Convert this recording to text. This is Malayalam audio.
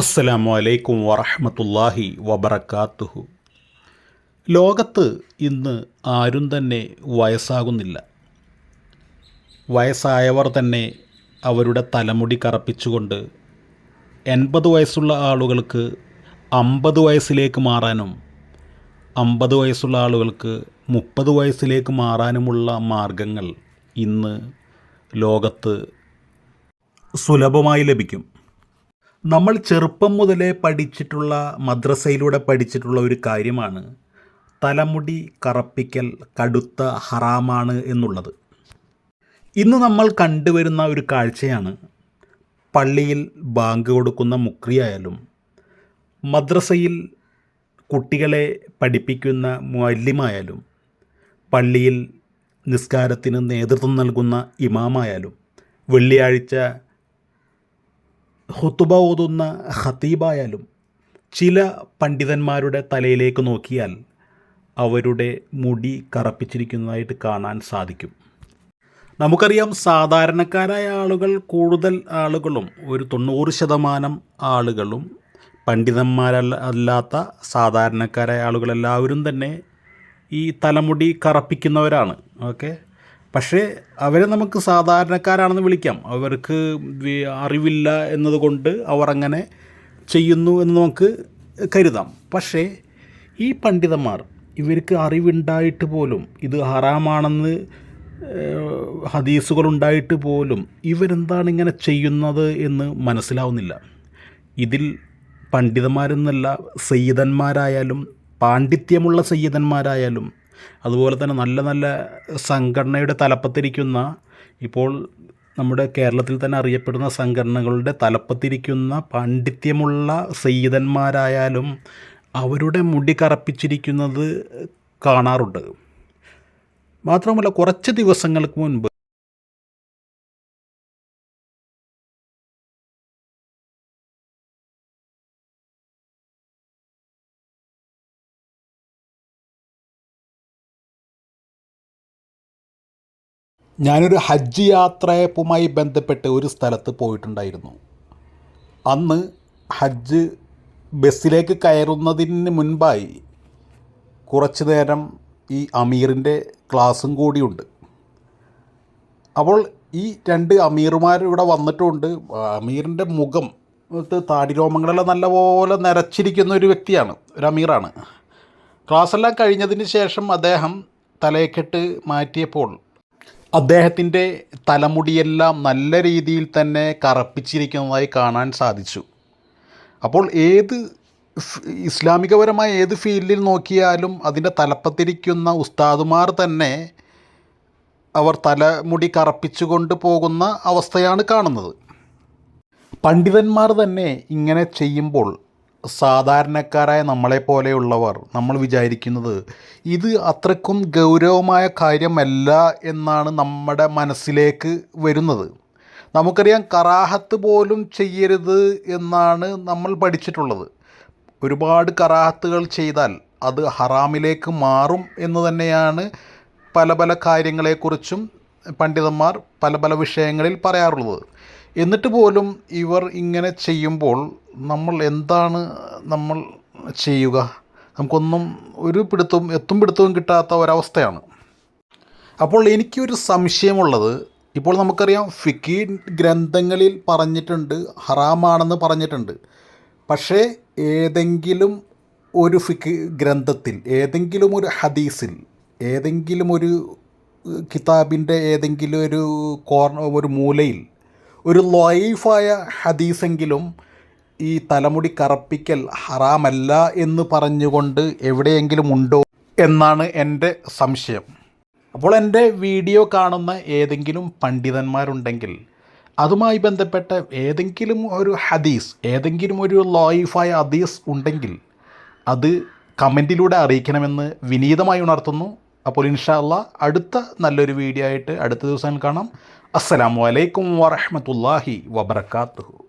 അസ്സലാമു അലൈക്കും വറഹമത്തല്ലാഹി വബർക്കാത്തുഹു ലോകത്ത് ഇന്ന് ആരും തന്നെ വയസ്സാകുന്നില്ല. വയസ്സായവർ തന്നെ അവരുടെ തലമുടി കറപ്പിച്ചുകൊണ്ട് എൺപത് വയസ്സുള്ള ആളുകൾക്ക് അമ്പത് വയസ്സിലേക്ക് മാറാനും അമ്പത് വയസ്സുള്ള ആളുകൾക്ക് മുപ്പത് വയസ്സിലേക്ക് മാറാനുമുള്ള മാർഗങ്ങൾ ഇന്ന് ലോകത്ത് സുലഭമായി ലഭിക്കും. നമ്മൾ ചെറുപ്പം മുതലേ പഠിച്ചിട്ടുള്ള മദ്രസയിലൂടെ പഠിച്ചിട്ടുള്ള ഒരു കാര്യമാണ് തലമുടി കറപ്പിക്കൽ കടുത്ത ഹറാമാണ് എന്നുള്ളത്. ഇന്ന് നമ്മൾ കണ്ടുവരുന്ന ഒരു കാഴ്ചയാണ് പള്ളിയിൽ ബാങ്ക് കൊടുക്കുന്ന മുക്രിയായാലും മദ്രസയിൽ കുട്ടികളെ പഠിപ്പിക്കുന്ന മല്യമായാലും പള്ളിയിൽ നിസ്കാരത്തിന് നേതൃത്വം നൽകുന്ന ഇമാമായാലും വെള്ളിയാഴ്ച ഹുത്തുബ ഓതുന്ന ഖത്തീബായാലും ചില പണ്ഡിതന്മാരുടെ തലയിലേക്ക് നോക്കിയാൽ അവരുടെ മുടി കറപ്പിച്ചിരിക്കുന്നതായിട്ട് കാണാൻ സാധിക്കും. നമുക്കറിയാം സാധാരണക്കാരായ ആളുകൾ കൂടുതൽ ആളുകളും ഒരു തൊണ്ണൂറ് ശതമാനം ആളുകളും പണ്ഡിതന്മാരല്ല അല്ലാത്ത സാധാരണക്കാരായ ആളുകളെല്ലാവരും തന്നെ ഈ തലമുടി കറപ്പിക്കുന്നവരാണ്. ഓക്കെ? പക്ഷേ അവരെ നമുക്ക് സാധാരണക്കാരാണെന്ന് വിളിക്കാം. അവർക്ക് അറിവില്ല എന്നതുകൊണ്ട് അവർ അങ്ങനെ ചെയ്യുന്നു എന്ന് നമുക്ക് കരുതാം. പക്ഷേ ഈ പണ്ഡിതന്മാർ ഇവർക്ക് അറിവുണ്ടായിട്ട് പോലും ഇത് ഹറാമാണെന്ന് ഹദീസുകളുണ്ടായിട്ട് പോലും ഇവരെന്താണ് ഇങ്ങനെ ചെയ്യുന്നത് എന്ന് മനസ്സിലാവുന്നില്ല. ഇതിൽ പണ്ഡിതന്മാരെന്നല്ല സയ്യിദന്മാരായാലും പാണ്ഡിത്യമുള്ള സയ്യിദന്മാരായാലും അതുപോലെ തന്നെ നല്ല നല്ല സംഘടനയുടെ തലപ്പത്തിരിക്കുന്ന ഇപ്പോൾ നമ്മുടെ കേരളത്തിൽ തന്നെ അറിയപ്പെടുന്ന സംഘടനകളുടെ തലപ്പത്തിരിക്കുന്ന പാണ്ഡിത്യമുള്ള സയ്യിദന്മാരായാലും അവരുടെ മുടി കറപ്പിച്ചിരിക്കുന്നത് കാണാറുണ്ട്. മാത്രമല്ല കുറച്ച് ദിവസങ്ങൾക്ക് മുൻപ് ഞാനൊരു ഹജ്ജ് യാത്രയുമായി ബന്ധപ്പെട്ട് ഒരു സ്ഥലത്ത് പോയിട്ടുണ്ടായിരുന്നു. അന്ന് ഹജ്ജ് ബസ്സിലേക്ക് കയറുന്നതിന് മുൻപായി കുറച്ച് നേരം ഈ അമീറിന്റെ ക്ലാസ്സും കൂടിയുണ്ട്. അപ്പോൾ ഈ രണ്ട് അമീർമാർ ഇവിടെ വന്നിട്ടുണ്ട്. അമീറിന്റെ മുഖം താടിരോമങ്ങളെല്ലാം നല്ലപോലെ നിറച്ചിരിക്കുന്ന ഒരു വ്യക്തിയാണ് ഒരു അമീറാണ്. ക്ലാസ്സെല്ലാം കഴിഞ്ഞതിന് ശേഷം അദ്ദേഹം തലേക്കെട്ട് മാറ്റിയപ്പോൾ അദ്ദേഹത്തിന്റെ തലമുടിയെല്ലാം നല്ല രീതിയിൽ തന്നെ കറപ്പിച്ചിരിക്കുന്നതായി കാണാൻ സാധിച്ചു. അപ്പോൾ ഏത് ഇസ്ലാമികപരമായ ഏത് ഫീൽഡിൽ നോക്കിയാലും അതിന്റെ തലപ്പത്തിരിക്കുന്ന ഉസ്താദുമാർ തന്നെ അവർ തലമുടി കറപ്പിച്ചുകൊണ്ട് പോകുന്ന അവസ്ഥയാണ് കാണുന്നത്. പണ്ഡിതന്മാർ തന്നെ ഇങ്ങനെ ചെയ്യുമ്പോൾ സാധാരണക്കാരായ നമ്മളെപ്പോലെയുള്ളവർ നമ്മൾ വിചാരിക്കുന്നത് ഇത് അത്രക്കും ഗൗരവമായ കാര്യമല്ല എന്നാണ് നമ്മുടെ മനസ്സിലേക്ക് വരുന്നത്. നമുക്കറിയാം കറാഹത്ത് പോലും ചെയ്യരുത് എന്നാണ് നമ്മൾ പഠിച്ചിട്ടുള്ളത്. ഒരുപാട് കറാഹത്തുകൾ ചെയ്താൽ അത് ഹറാമിലേക്ക് മാറും എന്ന് തന്നെയാണ് പല പല കാര്യങ്ങളെക്കുറിച്ചും പണ്ഡിതന്മാർ പല പല വിഷയങ്ങളിൽ പറയാറുള്ളത്. എന്നിട്ട് പോലും ഇവർ ഇങ്ങനെ ചെയ്യുമ്പോൾ നമ്മൾ എന്താണ് നമ്മൾ ചെയ്യുക? നമുക്കൊന്നും ഒരു പിടുത്തവും എത്തും പിടുത്തവും കിട്ടാത്ത ഒരവസ്ഥയാണ്. അപ്പോൾ എനിക്കൊരു സംശയമുള്ളത്. ഇപ്പോൾ നമുക്കറിയാം ഫിക്കി ഗ്രന്ഥങ്ങളിൽ പറഞ്ഞിട്ടുണ്ട് ഹറാമാണെന്ന് പറഞ്ഞിട്ടുണ്ട്. പക്ഷേ ഏതെങ്കിലും ഒരു ഫിക്ക് ഗ്രന്ഥത്തിൽ ഏതെങ്കിലും ഒരു ഹദീസിൽ ഏതെങ്കിലും ഒരു കിതാബിന്റെ ഏതെങ്കിലും ഒരു കോർണ ഒരു മൂലയിൽ ഒരു ലൈഫായ ഹദീസെങ്കിലും ഈ തലമുടി കറപ്പിക്കൽ ഹറാമല്ല എന്ന് പറഞ്ഞുകൊണ്ട് എവിടെയെങ്കിലും ഉണ്ടോ എന്നാണ് എന്റെ സംശയം. അപ്പോൾ എന്റെ വീഡിയോ കാണുന്ന ഏതെങ്കിലും പണ്ഡിതന്മാരുണ്ടെങ്കിൽ അതുമായി ബന്ധപ്പെട്ട ഏതെങ്കിലും ഒരു ഹദീസ് ഏതെങ്കിലും ഒരു ലോയിഫായ ഹദീസ് ഉണ്ടെങ്കിൽ അത് കമന്റിലൂടെ അറിയിക്കണമെന്ന് വിനീതമായി ഉണർത്തുന്നു. അപ്പോൾ ഇൻഷാല്ല അടുത്ത നല്ലൊരു വീഡിയോ ആയിട്ട് അടുത്ത ദിവസം കാണാം. അസ്സലാമു അലൈക്കും വറഹ്മത്തുള്ളാഹി വബർക്കാത്തുഹു